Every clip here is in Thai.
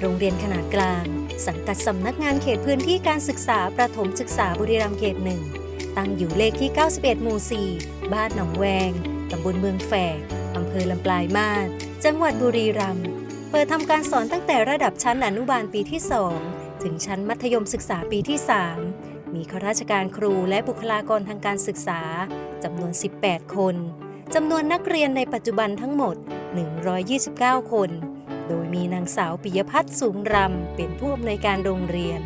โรงเรียนขนาดกลาง สังกัดสำนักงานเขตพื้นที่การศึกษาประถมศึกษาบุรีรัมย์เขตหนึ่งตั้งอยู่เลขที่ 91 หมู่ 4 บ้านหนองแวง ตำบลเมืองแฝกอำเภอลำปลายมาศจังหวัดบุรีรัมย์ เปิดทำการสอนตั้งแต่ระดับชั้นอนุบาลปีที่ 2 ถึงชั้นมัธยมศึกษาปีที่ 3 มีข้าราชการครูและบุคลากรทางการศึกษาจำนวน 18 คน จำนวนนักเรียนในปัจจุบันทั้งหมด 129 คน โดยมีนางสาวปิยพัฒน์สูงรำ เป็นผู้อำนวยการโรงเรียน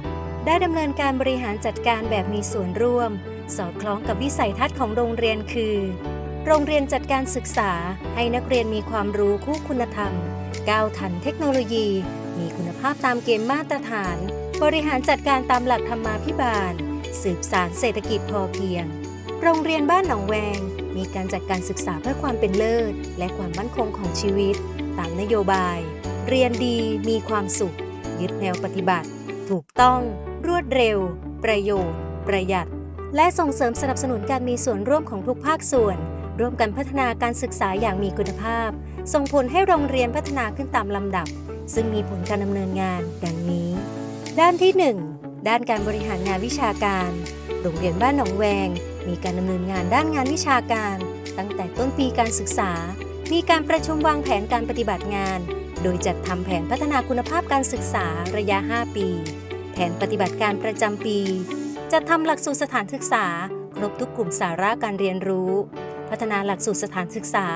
ได้ดำเนินการบริหารจัดการแบบมีส่วนร่วม สอดคล้องกับวิสัยทัศน์ของโรงเรียนคือ โรงเรียนจัดการศึกษาให้นักเรียนมีความรู้คู่คุณธรรม ก้าวทันเทคโนโลยี มีคุณภาพตามเกณฑ์มาตรฐาน บริหารจัดการตามหลักธรรมาภิบาล สืบสารเศรษฐกิจพอเพียง โรงเรียนบ้านหนองแวง มีการจัดการศึกษาเพื่อความเป็นเลิศ และความมั่นคงของชีวิต ตามนโยบาย เรียนดีมีความสุข ยึดแนวปฏิบัติ ถูกต้องรวดเร็ว ประโยชน์ ประหยัด และส่งเสริมสนับสนุนการมีส่วนร่วมของทุกภาคส่วน ร่วมกันพัฒนาการศึกษาอย่างมีคุณภาพ ส่งผลให้โรงเรียนพัฒนาขึ้นตามลำดับ ซึ่งมีผลการดำเนินงานดังนี้ ด้านที่ 1 ด้านการบริหารงานวิชาการ โรงเรียนบ้านหนองแวง มีการดำเนินงานด้านงานวิชาการ ตั้งแต่ต้นปีการศึกษา มีการประชุมวางแผนการปฏิบัติงาน โดยจัดทำแผนพัฒนาคุณภาพการศึกษาระยะ 5 ปี แผนปฏิบัติการประจำปี จัดทำหลักสูตรสถานศึกษา ครบทุกกลุ่มสาระการเรียนรู้ พัฒนาหลักสูตรสถานศึกษา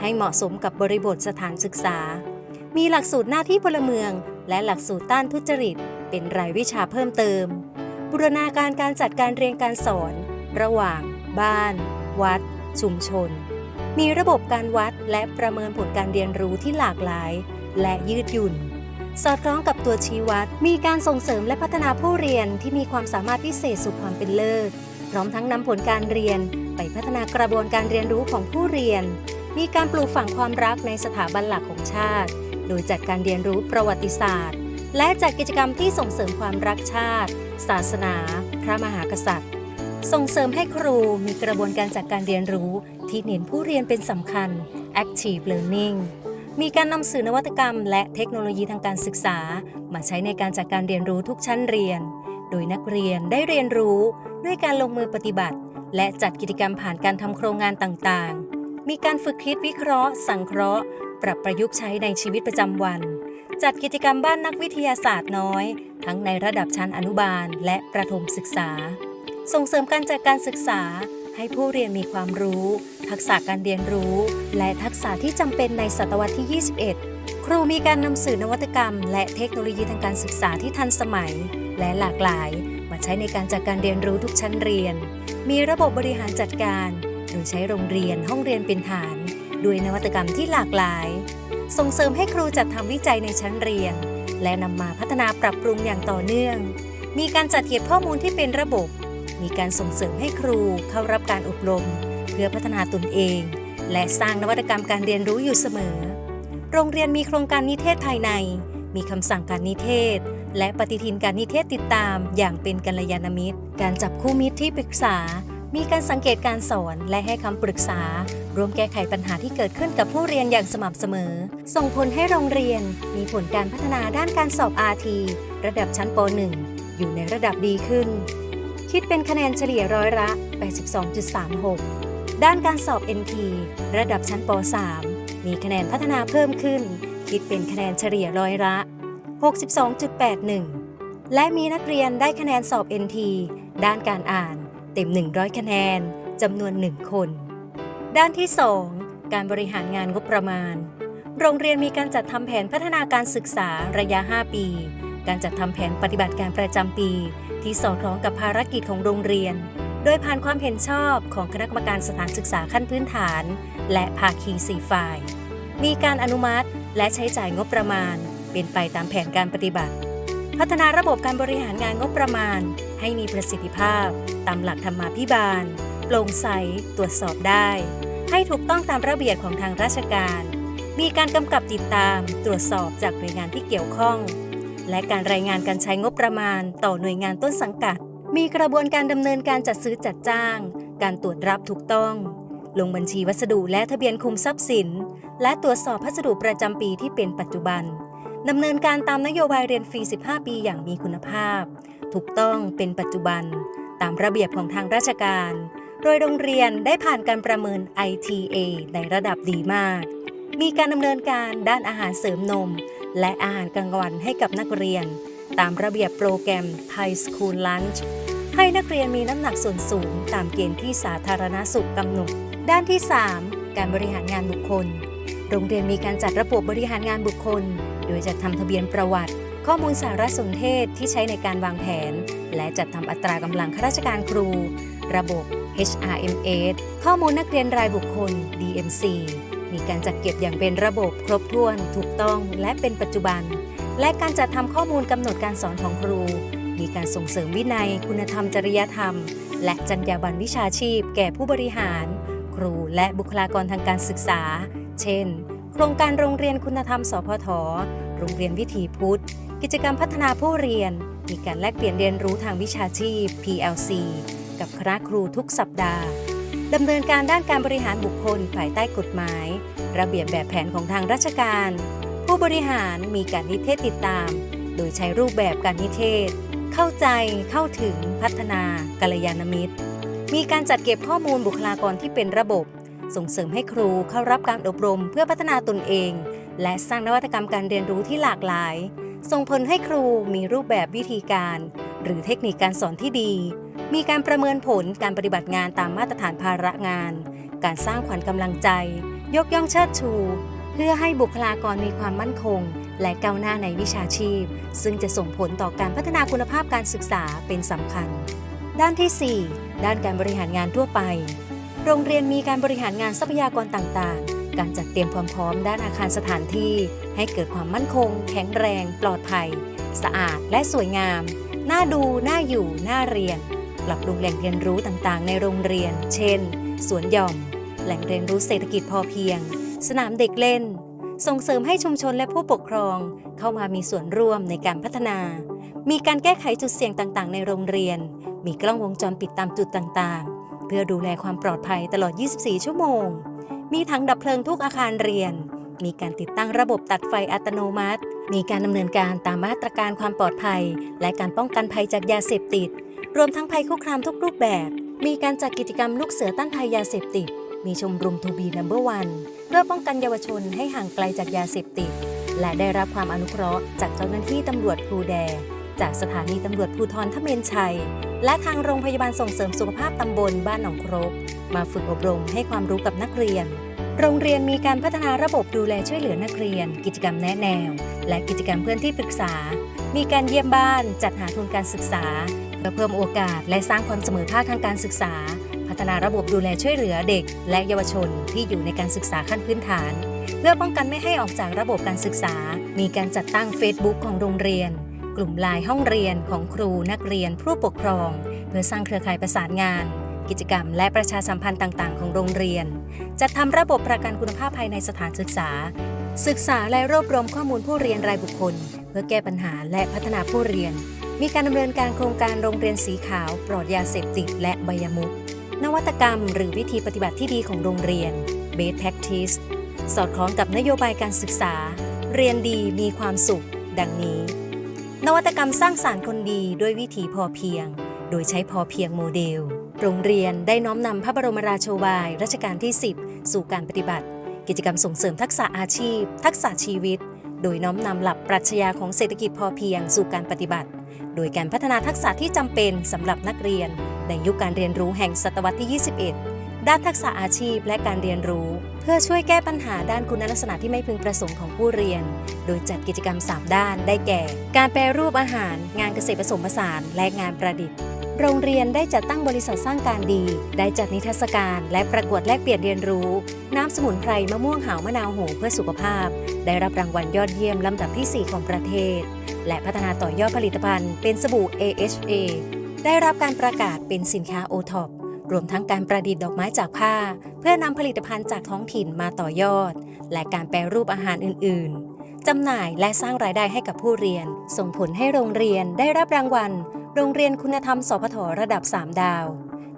ให้เหมาะสมกับบริบทสถานศึกษา มีหลักสูตรหน้าที่พลเมือง และหลักสูตรต้านทุจริต เป็นรายวิชาเพิ่มเติม บูรณาการการจัดการเรียนการสอน ระหว่าง บ้าน วัด ชุมชนมีระบบการวัดและประเมินผลการเรียนรู้ที่หลากหลาย และยืดหยุ่น สอดคล้องกับตัวชี้วัด มีการส่งเสริมและพัฒนาผู้เรียนที่มีความสามารถพิเศษสู่ความเป็นเลิศพร้อมทั้งนำผลการเรียน ไปพัฒนากระบวนการเรียนรู้ของผู้เรียน มีการปลูกฝังความรักในสถาบันหลักของชาติ โดยจัดการเรียนรู้ประวัติศาสตร์ และจัดกิจกรรมที่ส่งเสริมความรักชาติ ศาสนา พระมหากษัตริย์ ส่งเสริมให้ครูมีกระบวนการจัดการเรียนรู้ที่เน้นผู้เรียนเป็นสำคัญ active learning มีการนำสื่อนวัตกรรม และเทคโนโลยีทางการศึกษา มาใช้ในการจัดการเรียนรู้ทุกชั้นเรียน โดยนักเรียนได้เรียนรู้ด้วยการลงมือปฏิบัติ และจัดกิจกรรมผ่านการทำโครงงานต่างๆ มีการฝึกคิดวิเคราะห์ สังเคราะห์ ปรับประยุกต์ใช้ในชีวิตประจำวัน จัดกิจกรรมบ้านนักวิทยาศาสตร์น้อย ทั้งในระดับชั้นอนุบาล และประถมศึกษา ส่งเสริมการจัดการศึกษาให้ผู้เรียนมีความรู้ ทักษะการเรียนรู้ และทักษะที่จำเป็นในศตวรรษที่ 21 ครูมีการนำสื่อนวัตกรรม และเทคโนโลยีทางการศึกษาที่ทันสมัย และหลากหลาย มาใช้ในการจัดการเรียนรู้ทุกชั้นเรียน มีระบบบริหารจัดการ โดยใช้โรงเรียนห้องเรียนเป็นฐาน ด้วยนวัตกรรมที่หลากหลาย ส่งเสริมให้ครูจัดทำวิจัยในชั้นเรียน และนำมาพัฒนาปรับปรุงอย่างต่อเนื่อง มีการจัดเก็บข้อมูลที่เป็นระบบมีการส่งเสริมให้ครูเข้ารับการอบรม เพื่อพัฒนาตนเอง และสร้างนวัตกรรมการเรียนรู้อยู่เสมอ โรงเรียนมีโครงการนิเทศภายใน มีคำสั่งการนิเทศ และปฏิทินการนิเทศติดตาม อย่างเป็นกัลยาณมิตร การจับคู่มิตรที่ปรึกษา มีการสังเกตการสอนและให้คำปรึกษา รวมแก้ไขปัญหาที่เกิดขึ้นกับผู้เรียนอย่างสม่ำเสมอ ส่งผลให้โรงเรียน มีผลการพัฒนาด้านการสอบ RT ระดับชั้นป .1 อยู่ในระดับดีขึ้นคิดเป็นคะแนนเฉลี่ยร้อยละ 82.36 ด้านการสอบ NT ระดับชั้นป .3 มีคะแนนพัฒนาเพิ่มขึ้น คิดเป็นคะแนนเฉลี่ยร้อยละ 62.81 และมีนักเรียนได้คะแนนสอบ NT ด้านการอ่านเต็ม 100 คะแนนจำนวน 1 คน ด้านที่ 2 การบริหารงานงบประมาณ โรงเรียนมีการจัดทำแผนพัฒนาการศึกษาระยะ 5 ปี การจัดทำแผนปฏิบัติการประจำปี ที่สอดคล้องกับภารกิจของโรงเรียน โดยผ่านความเห็นชอบของคณะกรรมการสถานศึกษาขั้นพื้นฐาน และภาคีสี่ฝ่าย มีการอนุมัติและใช้จ่ายงบประมาณ เป็นไปตามแผนการปฏิบัติ พัฒนาระบบการบริหารงานงบประมาณ ให้มีประสิทธิภาพ ตามหลักธรรมาภิบาลโปร่งใสตรวจสอบได้ ให้ถูกต้องตามระเบียบของทางราชการ มีการกำกับติดตามตรวจสอบจากหน่วยงานที่เกี่ยวข้อง และการรายงานการใช้งบประมาณต่อหน่วยงานต้นสังกัด มีกระบวนการดำเนินการจัดซื้อจัดจ้าง การตรวจรับถูกต้อง ลงบัญชีวัสดุและทะเบียนคุมทรัพย์สิน และตรวจสอบพัสดุประจำปีที่เป็นปัจจุบันดำเนินการตามนโยบายเรียนฟรี 15 ปีอย่างมีคุณภาพ ถูกต้องเป็นปัจจุบัน ตามระเบียบของทางราชการ โดยโรงเรียนได้ผ่านการประเมิน ITA ในระดับดีมาก มีการดำเนินการด้านอาหารเสริมนม และอาหารกลางวันให้กับนักเรียน ตามระเบียบโปรแกรม Thai School Lunch ให้นักเรียนมีน้ำหนักส่วนสูงตามเกณฑ์ที่สาธารณสุขกำหนด ด้านที่ 3 การบริหารงานบุคคล โรงเรียนมีการจัดระบบบริหารงานบุคคล โดยจัดทำทะเบียนประวัติ ข้อมูลสารสนเทศที่ใช้ในการวางแผน และจัดทำอัตรากำลังข้าราชการครู ระบบ HRMS ข้อมูลนักเรียนรายบุคคล DMC มีการจัดเก็บอย่างเป็นระบบครบถ้วน ถูกต้องและเป็นปัจจุบัน และการจัดทำข้อมูลกำหนดการสอนของครู มีการส่งเสริมวินัย คุณธรรมจริยธรรม และจรรยาบรรณวิชาชีพ แก่ผู้บริหาร ครูและบุคลากรทางการศึกษา เช่น โครงการโรงเรียนคุณธรรม สพท โรงเรียนวิถีพุทธ กิจกรรมพัฒนาผู้เรียน มีการแลกเปลี่ยนเรียนรู้ทางวิชาชีพ PLC กับคณะครูทุกสัปดาห์ดำเนินการด้านการบริหารบุคคลภายใต้กฎหมาย ระเบียบแบบแผนของทางราชการ ผู้บริหารมีการนิเทศติดตาม โดยใช้รูปแบบการนิเทศ เข้าใจเข้าถึงพัฒนากัลยาณมิตร มีการจัดเก็บข้อมูลบุคลากรที่เป็นระบบ ส่งเสริมให้ครูเข้ารับการอบรมเพื่อพัฒนาตนเอง และสร้างนวัตกรรมการเรียนรู้ที่หลากหลาย ส่งผลให้ครูมีรูปแบบวิธีการ หรือเทคนิคการสอนที่ดี มีการประเมินผลการปฏิบัติงานตามมาตรฐานภาระงาน การสร้างขวัญกำลังใจ ยกย่องเชิดชู เพื่อให้บุคลากรมีความมั่นคง และก้าวหน้าในวิชาชีพ ซึ่งจะส่งผลต่อการพัฒนาคุณภาพการศึกษาเป็นสำคัญ ด้านที่ 4 ด้านการบริหารงานทั่วไป โรงเรียนมีการบริหารงานทรัพยากรต่างๆ การจัดเตรียมความพร้อมด้านอาคารสถานที่ ให้เกิดความมั่นคง แข็งแรง ปลอดภัย สะอาด และสวยงาม น่าดู น่าอยู่ น่าเรียน ปรับปรุงแหล่งเรียนรู้ต่างๆ ในโรงเรียน เช่น สวนหย่อม แหล่งเรียนรู้เศรษฐกิจพอเพียง สนามเด็กเล่น ส่งเสริมให้ชุมชนและผู้ปกครองเข้ามามีส่วนร่วมในการพัฒนา มีการแก้ไขจุดเสี่ยงต่างๆ ในโรงเรียน มีกล้องวงจรปิดตามจุดต่างๆ เพื่อดูแลความปลอดภัยตลอด 24 ชั่วโมง มีถังดับเพลิงทุกอาคารเรียน มีการติดตั้งระบบตัดไฟอัตโนมัติ มีการดำเนินการตามมาตรการความปลอดภัย และการป้องกันภัยจากยาเสพติด รวมทั้งภัยคุกคามทุกรูปแบบ มีการจัดกิจกรรมลูกเสือต้านภัยยาเสพติดมีชมรมทูบีนัมเบอร์วัน เพื่อป้องกันเยาวชนให้ห่างไกลจากยาเสพติด และได้รับความอนุเคราะห์จากเจ้าหน้าที่ตำรวจครูแด จากสถานีตำรวจภูธรทเมนชัย และทางโรงพยาบาลส่งเสริมสุขภาพตำบลบ้านหนองครกมาฝึกอบรมให้ความรู้กับนักเรียน โรงเรียนมีการพัฒนาระบบดูแลช่วยเหลือนักเรียน กิจกรรมแนะแนว และกิจกรรมเพื่อนที่ปรึกษา มีการเยี่ยมบ้าน จัดหาทุนการศึกษาเพื่อเพิ่มโอกาสและสร้างความเสมอภาคทางการศึกษา พัฒนาระบบดูแลช่วยเหลือเด็ก และเยาวชนที่อยู่ในการศึกษาขั้นพื้นฐาน เพื่อป้องกันไม่ให้ออกจากระบบการศึกษา มีการจัดตั้ง Facebook ของโรงเรียน กลุ่มไลน์ห้องเรียนของครูนักเรียนผู้ปกครอง เพื่อสร้างเครือข่ายประสานงาน กิจกรรม และประชาสัมพันธ์ต่างๆ ของโรงเรียน จัดทำระบบประกันคุณภาพภายในสถานศึกษา ศึกษาและรวบรวมข้อมูลผู้เรียนรายบุคคล เพื่อแก้ปัญหาและพัฒนาผู้เรียนมีการดำเนินการโครงการโรงเรียนสีขาว ปลอดยาเสพติดและใบยมุก นวัตกรรม หรือวิธีปฏิบัติที่ดีของโรงเรียน Best Practice สอดคล้องกับนโยบายการศึกษา เรียนดีมีความสุข ดังนี้ นวัตกรรมสร้างสารรค์คนดีด้วยวิถีพอเพียง โดยใช้พอเพียงโมเดล โรงเรียนได้น้อมนำพระบรมราโชบายรัชกาลที่ 10 สู่การปฏิบัติ กิจกรรมส่งเสริมทักษะอาชีพ ทักษะชีวิต โดยน้อมนำหลักปรัชญาของเศรษฐกิจพอเพียงสู่การปฏิบัติ โดยการพัฒนาทักษะที่จำเป็นสำหรับนักเรียน ในยุคการเรียนรู้แห่งศตวรรษที่ 21 ด้านทักษะอาชีพและการเรียนรู้ เพื่อช่วยแก้ปัญหาด้านคุณลักษณะที่ไม่พึงประสงค์ของผู้เรียน โดยจัดกิจกรรม 3 ด้านได้แก่ การแปรรูปอาหาร งานเกษตรผสมผสานและงานประดิษฐ์โรงเรียนได้จัดตั้งบริษัทสร้างการดี ได้จัดนิทรรศการและประกวดแลกเปลี่ยนเรียนรู้ น้ำสมุนไพรมะม่วงหาวมะนาวโหเพื่อสุขภาพ ได้รับรางวัลยอดเยี่ยมลำดับที่ 4 ของประเทศ และพัฒนาต่อยอดผลิตภัณฑ์เป็นสบู่ AHA ได้รับการประกาศเป็นสินค้าโอท็อปรวมทั้งการประดิษฐ์ดอกไม้จากผ้า เพื่อนำผลิตภัณฑ์จากท้องถิ่นมาต่อยอด และการแปรรูปอาหารอื่น ๆ จำหน่ายและสร้างรายได้ให้กับผู้เรียน ส่งผลให้โรงเรียนได้รับรางวัล โรงเรียนคุณธรรมสพทระดับ 3 ดาว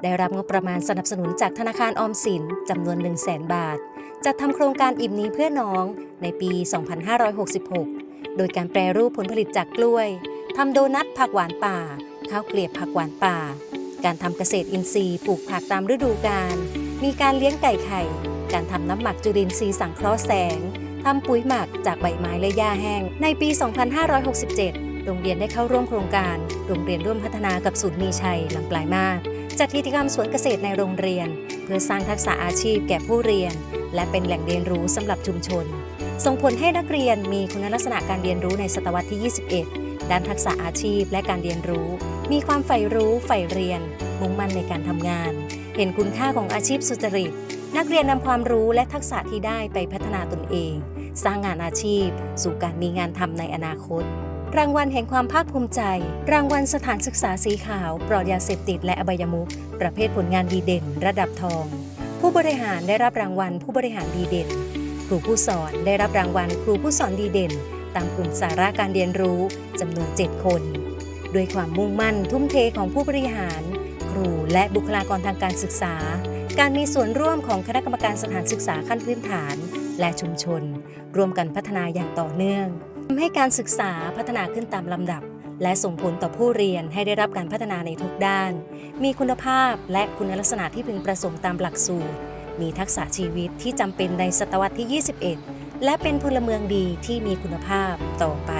ได้รับงบประมาณสนับสนุนจากธนาคารออมสินจำนวน 1 0 0 0 0แบาท จัดทำโครงการอิ่มนี้เพื่อน้องในปี 2566 โดยการแปรรูปผลผลิตจากกล้วยทำโดนัทผักหวานป่า ข้าวเกลียบผักหวานป่า การทำเกษตรอินทรีย์ปลูกผักตามฤดูกาล มีการเลี้ยงไก่ไข่ การทำน้ำหมักจุลินทรีย์สังเคราะห์แสงทำปุ๋ยหมักจากใบไม้และหญ้าแห้ง ในปี 2567 โรงเรียนได้เข้าร่วมโครงการ โรงเรียนร่วมพัฒนากับศูนย์มีชัยลำปลายมาศจัดกิจกรรมสวนเกษตรในโรงเรียน เพื่อสร้างทักษะอาชีพแก่ผู้เรียน และเป็นแหล่งเรียนรู้สำหรับชุมชน ส่งผลให้นักเรียนมีคุณลักษณะการเรียนรู้ในศตวรรษที่ 21 ด้านทักษะอาชีพและการเรียนรู้ มีความใฝ่รู้ใฝ่เรียน มุ่งมั่นในการทำงาน เห็นคุณค่าของอาชีพสุจริต นักเรียนนำความรู้และทักษะที่ได้ไปพัฒนาตนเอง สร้างงานอาชีพ สู่การมีงานทำในอนาคต รางวัลแห่งความภาคภูมิใจ รางวัลสถานศึกษาสีขาว ปลอดยาเสพติดและอบายมุขประเภทผลงานดีเด่น ระดับทอง ผู้บริหารได้รับรางวัลผู้บริหารดีเด่น ครูผู้สอนได้รับรางวัลครูผู้สอนดีเด่น ตามกลุ่มสาระการเรียนรู้จำนวน 7 คนด้วยความมุ่งมั่นทุ่มเทของผู้บริหาร ครูและบุคลากรทางการศึกษา การมีส่วนร่วมของคณะกรรมการสถานศึกษาขั้นพื้นฐาน และชุมชน ร่วมกันพัฒนาอย่างต่อเนื่องทำให้การศึกษาพัฒนาขึ้นตามลำดับ และส่งผลต่อผู้เรียนให้ได้รับการพัฒนาในทุกด้าน มีคุณภาพและคุณลักษณะที่พึงประสงค์ตามหลักสูตร มีทักษะชีวิตที่จำเป็นในศตวรรษที่ 21 และเป็นพลเมืองดีที่มีคุณภาพต่อไป